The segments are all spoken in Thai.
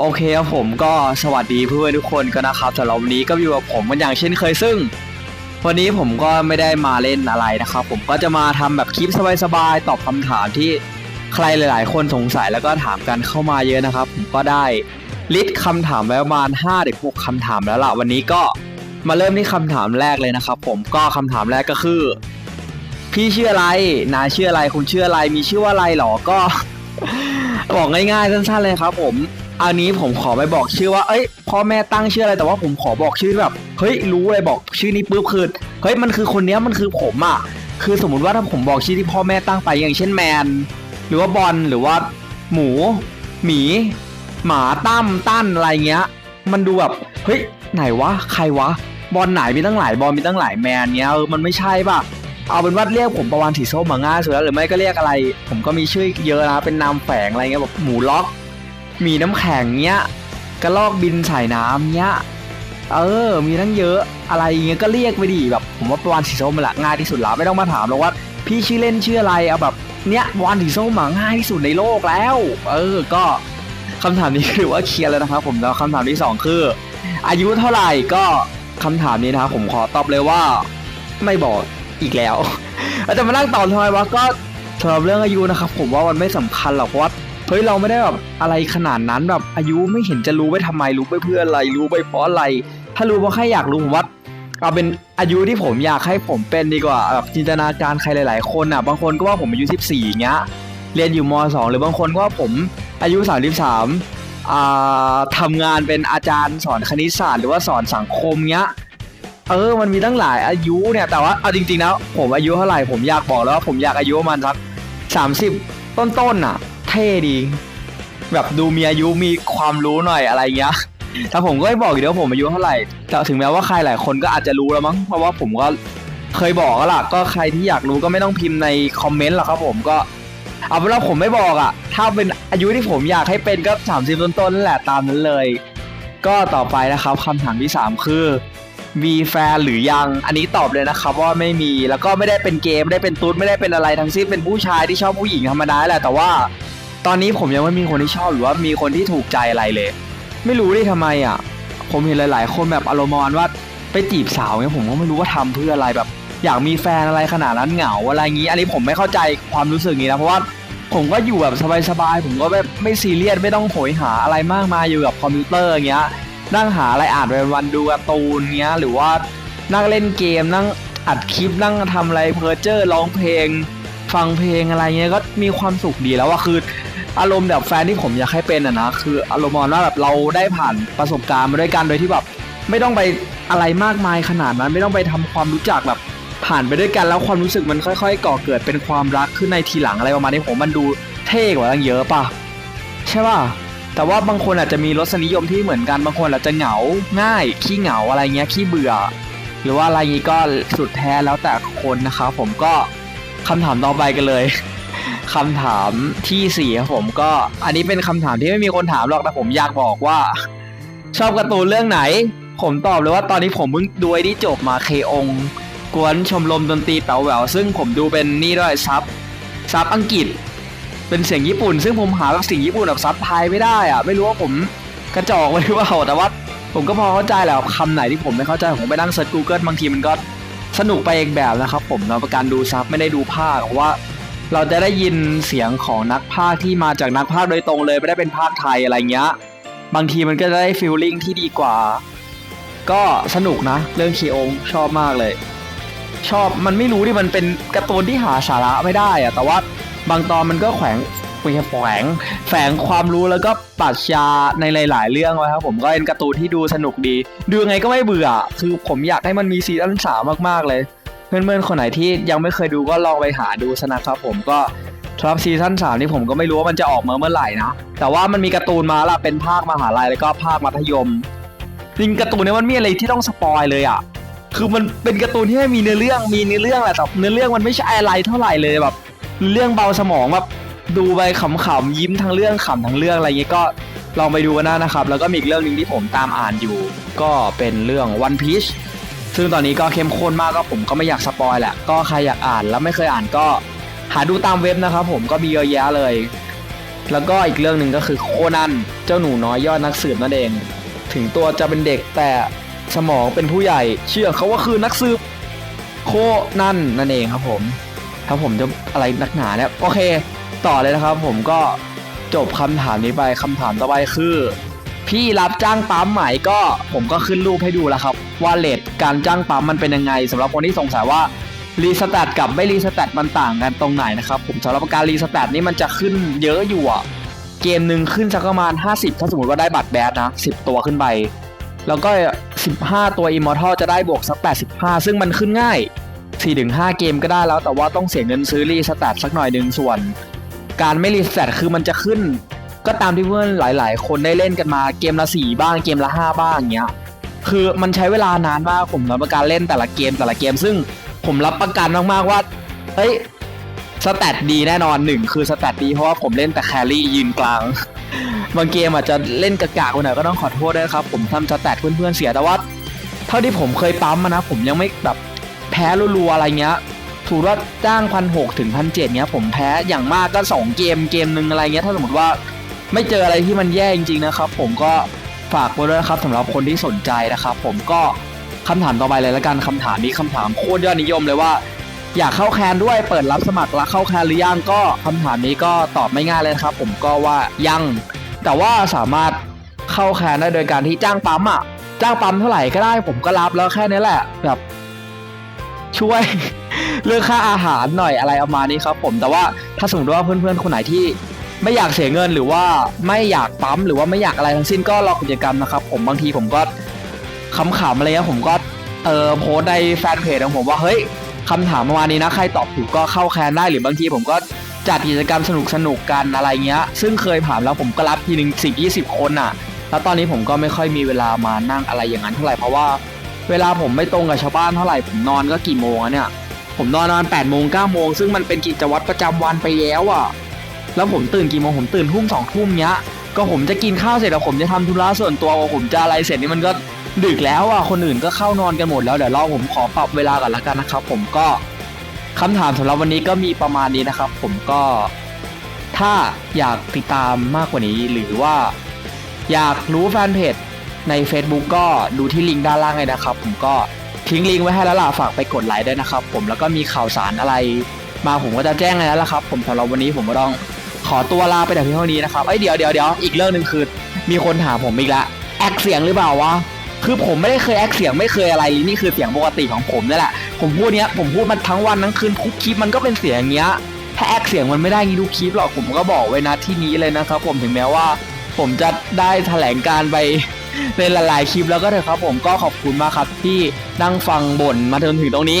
โอเคครับผมก็สวัสดีเพื่อนๆทุกคนกันะครับสำหรับวันนี้ก็อยู่กับผมกันอย่างเช่นเคยซึ่ง วันนี้ผมก็ไม่ได้มาเล่นอะไรนะครับ ผมก็จะมาทำแบบคลิปสบายๆตอบคำถามที่ใครหลาย ๆ คนสงสัยแล้วก็ถามกันเข้ามาเยอะนะครับ ผมก็ได้ลิสต์คำถามไว้ประมาณ5เด็ก6คำถามแล้วล่ะวันนี้ก็มาเริ่มที่คำถามแรกเลยนะครับ ผมก็คำถามแรกก็คือ พี่ชื่ออะไรนายชื่ออะไรคุณชื่ออะไรมีชื่อว่าอะไรหรอก็บอกง่ายๆสั้นๆเลยครับ ผม อันนี้ผมขอไปบอกชื่อว่า เอ้ย พ่อแม่ตั้งชื่ออะไร แต่ว่าผมขอบอกชื่อแบบ เฮ้ย รู้เลยบอกชื่อนี้ปุ๊บคือ เฮ้ย มันคือคนเนี้ยมันคือผมอะ คือสมมติว่าถ้าผมบอกชื่อที่พ่อแม่ตั้งไปอย่างเช่นแมน หรือว่าบอล หรือว่า หมู หมี หมาตั้มตั้นอะไรเงี้ย มันดูแบบ เฮ้ย ไหนวะ ใครวะ บอลไหนมีตั้งหลาย บอลมีตั้งหลายแมนเนี้ยเออมันไม่ใช่ป่ะ เอาเป็นว่าเรียกผมประวันสีส้มมาง่ายสุดแล้วหรือไม่ก็เรียกอะไร ผมก็มีชื่อเยอะนะ เป็นนามแฝงอะไรเงี้ยแบบหมูล็อก มีน้ำแข็งเงี้ยกระลอกบินใส่น้ำเงี้ยเออ มีทั้งเยอะอะไรเงี้ยก็เรียกไปดิแบบ ผมว่าประวันสีส้มมันละง่ายที่สุดล้วไม่ต้องมาถามหรอกว่า พี่ชื่อเล่นชื่ออะไรเอาแบบเนี้ยปวันสีส้มมาง่ายที่สุดในโลกแล้ว เออก็คำถามนี้ถือว่าเคลียร์แล้วนะครับผมแล้วคำถามที่สองคือ อายุเท่าไหร่ก็คำถามนี้นะครับผมขอตอบเลยว่า ไม่บอกอีกแล้วแล้วจะมานั่งตอบทำไมวะก็สำหรับเรื่องอายุนะครับ ผมว่ามันไม่สำคัญหรอกเพราะว่า เฮ้ยเราไม่ได้แบบอะไรขนาดนั้นแบบอายุไม่เห็นจะรู้ไปทำไมรู้ไปเพื่ออะไรรู้ไปเพราะอะไร ถ้ารู้เพราะแค่อยากรู้ผมว่าเอาเป็นอายุที่ผมอยากให้ผมเป็นดีกว่าแบบจินตนาการใครหลาย ๆ คนอะบางคนก็ว่าผมอายุ 14อย่างเงี้ยเรียนอยู่ม .2 หรือบางคนก็ว่าผมอายุ 33อ่าทำงานเป็นอาจารย์สอนคณิตศาสตร์หรือว่าสอนสังคมเงี้ยเออมันมีตั้งหลายอายุเนี่ยแต่ว่าเอาจริงๆนะผมอายุเท่าไหร่ผมอยากบอกแล้วว่าผมอยากอายุประมาณสักสามสิบต้นๆน่ะ ท่ดี แบบดูมีอายุมีความรู้หน่อยอะไรเงี้ยแต่ผมก็ไม่บอกอยู่แล้วผมอายุเท่าไหร่แต่ถึงแม้ว่าใครหลายคนก็อาจจะรู้แล้วมั้งเพราะว่าผมก็เคยบอกแล้วล่ะก็ใครที่อยากรู้ก็ไม่ต้องพิมพ์ในคอมเมนต์หรอกครับผมก็เอาเป็นว่าผมไม่บอกอะถ้าเป็นอายุที่ผมอยากให้เป็นก็สามสิบต้นๆนั่นแหละตามนั้นเลย ก็ต่อไปนะครับคำถามที่สามคือมีแฟนหรือยังอันนี้ตอบเลยนะครับว่าไม่มีแล้วก็ไม่ได้เป็นเกมไม่ได้เป็นตุ๊ดไม่ได้เป็นอะไรทั้งสิ้นเป็นผู้ชายที่ชอบผู้หญิงธรรมดาแหละแต่ว่า ตอนนี้ผมยังไม่มีคนที่ชอบหรือว่ามีคนที่ถูกใจอะไรเลย ไม่รู้ดิทำไมอะ ผมเห็นหลาย ๆ คนแบบอารมณ์ประมาณว่าไปจีบสาวเนี่ยผมก็ไม่รู้ว่าทำเพื่ออะไรแบบ อยากมีแฟนอะไรขนาดนั้นเหงาอะไรอย่างนี้ อันนี้ผมไม่เข้าใจความรู้สึกนี้นะเพราะว่าผมก็อยู่แบบสบายๆผมก็แบบไม่ซีเรียสไม่ต้องโหยหาอะไรมากมายอยู่กับคอมพิวเตอร์เงี้ยนั่งหาอะไรอ่านไปวันๆดูการ์ตูนเงี้ยหรือว่านั่งเล่นเกมนั่งอัดคลิปนั่งทำอะไรเพอเจอร์ร้องเพลง ฟังเพลงอะไรเงี้ยก็มีความสุขดีแล้วว่าคือ อารมณ์แบบแฟนที่ผมอยากให้เป็นอะนะคืออารมณ์มาณว่าแบบเราได้ผ่านประสบการณ์มาด้วยกันโดยที่แบบไม่ต้องไปอะไรมากมายขนาดนั้น ไม่ต้องไปทำความรู้จักแบบผ่านไปด้วยกันแล้วความรู้สึกมันค่อย ๆ ก่อเกิดเป็นความรักขึ้นในทีหลังอะไรประมาณนี้ผมมันดูเท่กว่าตั้งเยอะป่ะใช่ป่ะแต่ว่าบางคนอาจจะมีรสนิยมที่เหมือนกันบางคนอาจจะเหงาง่าย ขี้เหงาอะไรเงี้ยขี้เบื่อ หรือว่าอะไรงี้ก็สุดแท้แล้วแต่คนนะครับผมก็คำถามต่อไปกันเลย คำถามที่สี่ครับผมก็อันนี้เป็นคำถามที่ไม่มีคนถามหรอกแต่ผมอยากบอกว่า ชอบการ์ตูนเรื่องไหน ผมตอบเลยว่าตอนนี้ผมเพิ่งดูไอ้ที่จบมาเคองกวนชมรมดนตรีเป๋าแหววซึ่งผมดูเป็นนี่ด้วยซับซับอังกฤษ เป็นเสียงญี่ปุ่น ซึ่งผมหาแบบเสียงญี่ปุ่นแบบซับไทยไม่ได้อะไม่รู้ว่าผมกระจอกไปหรือเปล่าแต่ว่าผมก็พอเข้าใจแหละคำไหนที่ผมไม่เข้าใจผมไปนั่งเซิร์ช Google บางทีมันก็สนุกไปเอีกแบบนะครับผมเราประการดูซับไม่ได้ดูภาคเพว่า เราจะได้ยินเสียงของนักภาคที่มาจากนักภาคโดยตรงเลยไม่ได้เป็นภาคไทยอะไรเงี้ยบางทีมันก็จะได้ฟีลลิ่งที่ดีกว่า ก็สนุกนะ เรื่องคีองชอบมากเลย ชอบมันไม่รู้ดิมันเป็นการ์ตูนที่หาสาระไม่ได้อะแต่ว่าบางตอนมันก็แขวงไม่ใช่แฝงแฝงความรู้แล้วก็ปรัชญาในหลาย ๆ เรื่องไว้ครับผมก็เป็นการ์ตูนที่ดูสนุกดี ดูไงก็ไม่เบื่อ คือผมอยากให้มันมีซีซั่นสามมาก ๆ เลย เพื่อนๆคนไหนที่ยังไม่เคยดูก็ลองไปหาดูซะนะครับผมก็สำหรับซีซั่นสามนี่ผมก็ไม่รู้ว่ามันจะออกมาเมื่อไหร่นะแต่ว่ามันมีการ์ตูนมาละเป็นภาคมหาลัยแล้วก็ภาคมัธยมจริงการ์ตูนเนี่ยมันมีอะไรที่ต้องสปอยเลยอะคือมันเป็นการ์ตูนที่ไม่มีเนื้อเรื่องมีเนื้อเรื่องแหละแต่เนื้อเรื่องมันไม่ใช่อะไรเท่าไหร่เลยแบบ เรื่องเบาสมองแบบดูไปขำๆยิ้มทั้งเรื่องขำทั้งเรื่องอะไรเงี้ยก็ลองไปดูกันนะครับ แล้วก็มีอีกเรื่องหนึ่งที่ผมตามอ่านอยู่ ก็เป็นเรื่อง One Piece ซึ่งตอนนี้ก็เข้มข้นมากก็ผมก็ไม่อยากสปอยแหละ ก็ใครอยากอ่านแล้วไม่เคยอ่านก็หาดูตามเว็บนะครับผมก็มีเยอะแยะเลย แล้วก็อีกเรื่องหนึ่งก็คือโคนันเจ้าหนูน้อยยอดนักสืบนั่นเอง ถึงตัวจะเป็นเด็กแต่สมองเป็นผู้ใหญ่ เชื่อเขาว่าคือนักสืบโคนันนั่นเองครับผมถ้าผมจะอะไรนักหนาเนี่ยโอเค ต่อเลยนะครับ ผมก็จบคำถามนี้ไปคำถามต่อไปคือ พี่รับจ้างปั๊มไหมก็ผมก็ขึ้นรูปให้ดูแล้วครับ ว่าเลทการจ้างปั๊มมันเป็นยังไงสำหรับคนที่สงสัยว่ารีสแตทกับไม่รีสแตทมันต่างกันตรงไหนนะครับผมสำหรับการรีสแตทนี่มันจะขึ้นเยอะอยู่อะเกมหนึ่งขึ้นสักประมาณ 50 ถ้าสมมติว่าได้บัตรแบดนะ10 ตัวขึ้นไป แล้วก็ 15 ตัว Immortal จะได้บวกสัก 85 ซึ่งมันขึ้นง่าย 4-5 เกมก็ได้แล้วแต่ว่าต้องเสียเงินซื้อรีสแตทสักหน่อยหนึ่งส่วน การไม่รีสแตทคือมันจะขึ้น ก็ตามที่เพื่อนหลาย ๆ คนได้เล่นกันมาเกมละ 4 บ้างเกมละ 5 บ้างอย่างเงี้ย คือมันใช้เวลานานมากผมรับประกันเล่นแต่ละเกมแต่ละเกม ซึ่งผมรับประกันมากๆว่าเฮ้ยสแตทดีแน่นอนหนึ่งคือสแตทดีเพราะว่าผมเล่นแต่แครี่ยืนกลาง บางเกมอาจจะเล่นกะกากๆไหน่อยก็ต้องขอโทษด้วยครับ ผมทำสแตทเพื่อนๆเสียแต่ว่า เท่าที่ผมเคยปั๊มมานะ ผมยังไม่แบบแพ้รัวๆอะไรเงี้ยถูกว่าจ้างพันหกถึงพันเจ็ดเงี้ยผมแพ้อย่างมากก็สองเกมเกมหนึ่งอะไรเงี้ยถ้าสมมติว่าไม่เจออะไรที่มันแย่จริงๆนะครับผมก็ ฝากไว้ด้วยนะครับสำหรับคนที่สนใจนะครับ ผมก็คำถามต่อไปเลยละกันคำถามนี้คำถามโคตรยอดนิยมเลยว่า อยากเข้าแคนด้วยเปิดรับสมัครแล้วเข้าแคนหรือยังก็คำถามนี้ก็ตอบไม่ง่ายเลยครับ ผมก็ว่ายัง แต่ว่าสามารถเข้าแคนได้โดยการที่จ้างปั๊มอะจ้างปั๊มเท่าไหร่ก็ได้ ผมก็รับแล้วแค่นี้แหละแบบช่วยเรื่องค่าอาหารหน่อยอะไรประมาณนี้ครับ ผมแต่ว่าถ้าสมมติว่าเพื่อนๆคนไหนที่ ไม่อยากเสียเงินหรือว่าไม่อยากปั๊มหรือว่าไม่อยากอะไรทั้งสิ้นก็รอกิจกรรมนะครับ ผมบางทีผมก็ขำๆอะไรเงี้ยผมก็เออโพสในแฟนเพจของผมว่าเฮ้ยคำถามประมาณนี้นะใครตอบถูกก็เข้าแคนได้หรือบางทีผมก็จัดกิจกรรมสนุกสนุกๆกันอะไรเงี้ย ซึ่งเคยผ่านแล้วผมก็รับทีหนึ่งสิบยี่สิบคนอะ แล้วตอนนี้ผมก็ไม่ค่อยมีเวลามานั่งอะไรอย่างนั้นเท่าไหร่เพราะว่าเวลาผมไม่ตรงกับชาวบ้านเท่าไหร่ผมนอนก็กี่โมงอะเนี่ย ผมนอนประมาณแปดโมงเก้าโมงซึ่งมันเป็นกิจวัตรประจำวันไปแล้วอะ แล้วผมตื่นกี่โมงผมตื่นทุ่มสองทุ่มเนี้ย ก็ผมจะกินข้าวเสร็จแล้วผมจะทำธุระส่วนตัวผมจะอะไรเสร็จนี่มันก็ดึกแล้วอะคนอื่นก็เข้านอนกันหมดแล้วเดี๋ยวรอผมขอปรับเวลาก่อนละกันนะครับ ผมก็คำถามสำหรับวันนี้ก็มีประมาณนี้นะครับ ผมก็ถ้าอยากติดตามมากกว่านี้หรือว่าอยากรู้แฟนเพจใน Facebook ก็ดูที่ลิงก์ด้านล่างเลยนะครับ ผมก็ทิ้งลิงก์ไว้ให้แล้วล่ะฝากไปกดไลค์ด้วยนะครับ ผมแล้วก็มีข่าวสารอะไร มาผมก็จะแจ้งเลยแล้วล่ะครับ ผมสำหรับวันนี้ผมก็ต้อง ขอตัวลาไปแต่เพียงเท่านี้นะครับ เอ้ยเดี๋ยวเดี๋ยวเดี๋ยวอีกเรื่องหนึ่งคือ มีคนถามผมอีกละแอคเสียงหรือเปล่าวะ คือผมไม่ได้เคยแอคเสียงไม่เคยอะไรนี่คือเสียงปกติของผมนี่แหละ ผมพูดเนี้ยผมพูดมันทั้งวันทั้งคืนทุกคลิปมันก็เป็นเสียงอย่างเงี้ย ถ้าแอคเสียงมันไม่ได้งี้ทุกคลิปหรอกผมก็บอกไว้นะที่นี้เลยนะครับ ผมถึงแม้ว่า ผมจะได้แถลงการไปในหลายๆคลิปแล้วก็เถอะครับ ผมก็ขอบคุณมากครับที่นั่งฟังบ่นมาจนถึงตรงนี้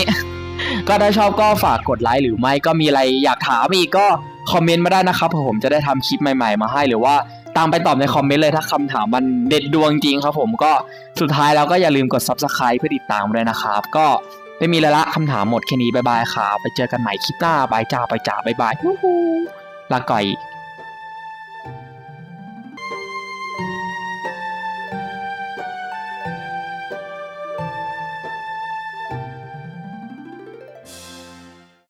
ก็ถ้าชอบก็ฝากกดไลค์หรือไม่ก็มีอะไรอยากถามอีกก็ คอมเมนต์มาได้นะครับผมจะได้ทำคลิปใหม่ ๆ มาให้หรือว่าตามไปตอบในคอมเมนต์เลยถ้าคำถามมันเด็ดดวงจริงครับผมก็สุดท้ายแล้วก็อย่าลืมกด subscribe เพื่อติดตามด้วยนะครับ ก็ไม่มีละละคำถามหมดแค่นี้บายบายครับไปเจอกันใหม่คลิปหน้าบายจ้าไปจ้าบายบายลาก่อย